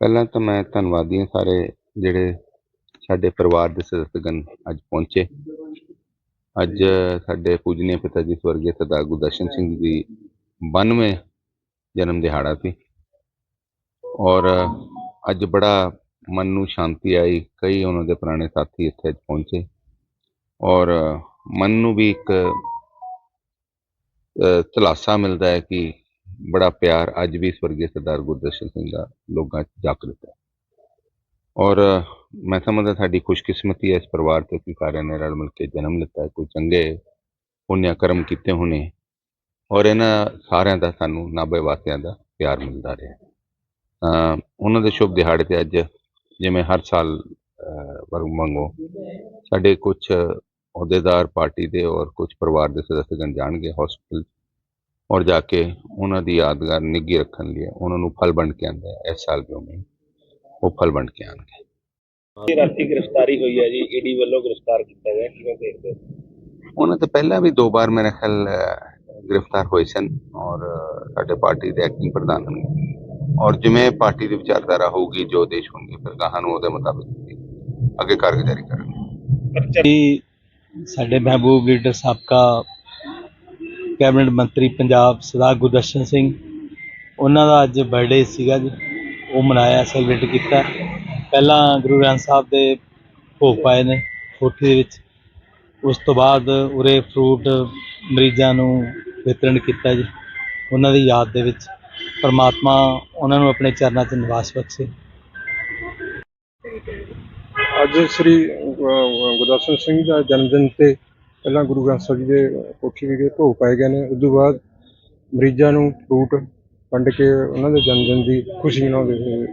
ਪਹਿਲਾਂ ਤਾਂ ਮੈਂ ਧੰਨਵਾਦੀ ਹਾਂ ਸਾਰੇ ਜਿਹੜੇ ਸਾਡੇ ਪਰਿਵਾਰ ਦੇ ਸਦੱਸਯਗਣ ਅੱਜ ਪਹੁੰਚੇ। ਅੱਜ ਸਾਡੇ ਪੂਜਨੀय ਪਿਤਾ ਜੀ ਸਵਰਗੀ ਸਰਦਾਰ ਗੁਰਦਰਸ਼ਨ ਸਿੰਘ ਜੀ 92 ਜਨਮ ਦਿਹਾੜਾ ਸੀ। ਔਰ ਅੱਜ ਬੜਾ ਮਨ ਨੂੰ ਸ਼ਾਂਤੀ ਆਈ ਕਈ ਉਹਨਾਂ ਦੇ ਪੁਰਾਣੇ ਸਾਥੀ ਇੱਥੇ ਅੱਜ ਪਹੁੰਚੇ। ਔਰ ਮਨ ਨੂੰ ਵੀ ਇੱਕ ਅ, ਮਿਲਦਾ ਹੈ ਕਿ ਬੜਾ ਪਿਆਰ ਅੱਜ ਵੀ ਸਵਰਗੀ ਸਰਦਾਰ ਗੁਰਦਰਸ਼ਨ ਸਿੰਘ ਦਾ ਲੋਕਾਂ 'ਚ ਜਾਗਰਤ ਹੈ। ਔਰ ਮੈਂ ਸਮਝਦਾ ਸਾਡੀ ਖੁਸ਼ਕਿਸਮਤੀ ਹੈ ਇਸ ਪਰਿਵਾਰ ਤੇ ਕਿ ਸਾਰਿਆਂ ਨੇ ਰਲ ਮਿਲ ਕੇ ਜਨਮ ਲਿੱਤਾ ਹੈ ਕੋਈ ਚੰਗੇ ਪੁੰਨਿਆ ਕਰਮ ਕੀਤੇ ਹੋਣੇ ਔਰ ਇਹਨਾਂ ਸਾਰਿਆਂ ਦਾ ਸਾਨੂੰ ਨਾਭੇ ਵਾਸੀਆਂ ਦਾ ਪਿਆਰ ਮਿਲਦਾ ਰਿਹਾ ਤਾਂ ਉਹਨਾਂ ਦੇ ਸ਼ੁਭ ਦਿਹਾੜੇ ਤੇ ਅੱਜ ਜਿਵੇਂ ਹਰ ਸਾਲ ਅਹ, ਵਰਗ ਮੰਗੋ ਸਾਡੇ ਕੁਝ ਅਹੁਦੇਦਾਰ ਪਾਰਟੀ ਦੇ ਔਰ ਕੁਝ ਪਰਿਵਾਰ ਦੇ ਸਦੱਸਗਣ ਜਾਣਗੇ ਹਸਪੀਟਲ ਔਰ ਜਾ ਕੇ ਉਹਨਾਂ ਦੀ ਯਾਦਗਾਰ ਨਿੱਘੀ ਰੱਖਣ ਲਈ ਉਹਨਾਂ ਨੂੰ ਫਲ ਵੰਡ ਕੇ ਆਂਦਾ ਹੈ ਇਸ ਸਾਲ ਵੀ ਉਵੇਂ ਉਹ ਫਲ ਵੰਡ ਕੇ ਆਉਣਗੇ। ਇਹ ਰਾਤੀ ਗ੍ਰਿਫਤਾਰੀ ਹੋਈ ਹੈ ਜੀ ਈਡੀ ਵੱਲੋਂ ਗ੍ਰਿਫਤਾਰ ਕੀਤਾ ਗਿਆ ਕਿਵੇਂ ਦੇਖਦੇ? ਉਹਨਾਂ ਤੋਂ ਪਹਿਲਾਂ ਵੀ ਦੋ ਵਾਰ ਮੇਰੇ ਖਿਆਲ ਗ੍ਰਿਫਤਾਰ ਹੋਏ ਸਨ ਔਰ ਸਾਡੇ ਪਾਰਟੀ ਦੇ ਐਕਟਿੰਗ ਪ੍ਰਧਾਨ ਨੇ ਔਰ ਜਿਵੇਂ ਪਾਰਟੀ ਦੀ ਵਿਚਾਰਧਾਰਾ ਹੋਊਗੀ ਜੋ ਦੇਸ਼ ਹੋਣਗੇ ਫਿਰ ਗਾਹਾਂ ਨੂੰ ਉਹਦੇ ਮੁਤਾਬਿਕ ਅੱਗੇ ਕਾਰਗੁਜ਼ਾਰੀ ਕਰਾਂਗੇ। ਸਾਡੇ ਮਹਿਬੂਬ ਲੀਡਰ ਸਾਬਕਾ ਕੈਬਨਿਟ ਮੰਤਰੀ ਪੰਜਾਬ ਸਰਦਾਰ ਗੁਰਦਰਸ਼ਨ ਸਿੰਘ ਉਹਨਾਂ ਦਾ ਅੱਜ ਬਰਥਡੇ ਸੀਗਾ ਜੀ। ਉਹ ਮਨਾਇਆ ਸੈਲੀਬ੍ਰੇਟ ਕੀਤਾ। ਪਹਿਲਾਂ ਗੁਰੂ ਗ੍ਰੰਥ ਸਾਹਿਬ ਦੇ ਭੋਗ ਪਾਏ ਨੇ ਕੋਠੀ ਦੇ ਵਿੱਚ। ਉਸ ਤੋਂ ਬਾਅਦ ਉਰੇ ਫਰੂਟ ਮਰੀਜ਼ਾਂ ਨੂੰ ਵਿਤਰਣ ਕੀਤਾ ਜੀ ਉਹਨਾਂ ਦੀ ਯਾਦ ਦੇ ਵਿੱਚ। ਪਰਮਾਤਮਾ ਉਹਨਾਂ ਨੂੰ ਆਪਣੇ ਚਰਨਾਂ 'ਚ ਨਿਵਾਸ ਬਖਸ਼ੇ। ਅੱਜ ਸ੍ਰੀ ਅਹ, ਗੁਰਦਰਸ਼ਨ ਸਿੰਘ ਦਾ ਜਨਮ ਦਿਨ ਤੇ ਪਹਿਲਾਂ ਗੁਰੂ ਗ੍ਰੰਥ ਸਾਹਿਬ ਜੀ ਦੇ ਕੋਠੀ ਵਿਖੇ ਭੋਗ ਪਾਏ ਗਏ ਨੇ। ਉਸ ਤੋਂ ਬਾਅਦ ਮਰੀਜ਼ਾਂ ਨੂੰ ਫਰੂਟ ਵੰਡ ਕੇ ਉਹਨਾਂ ਦੇ ਜਨਮ ਦਿਨ ਦੀ ਖੁਸ਼ੀ ਮਨਾਉਂਦੇ ਹੋਏ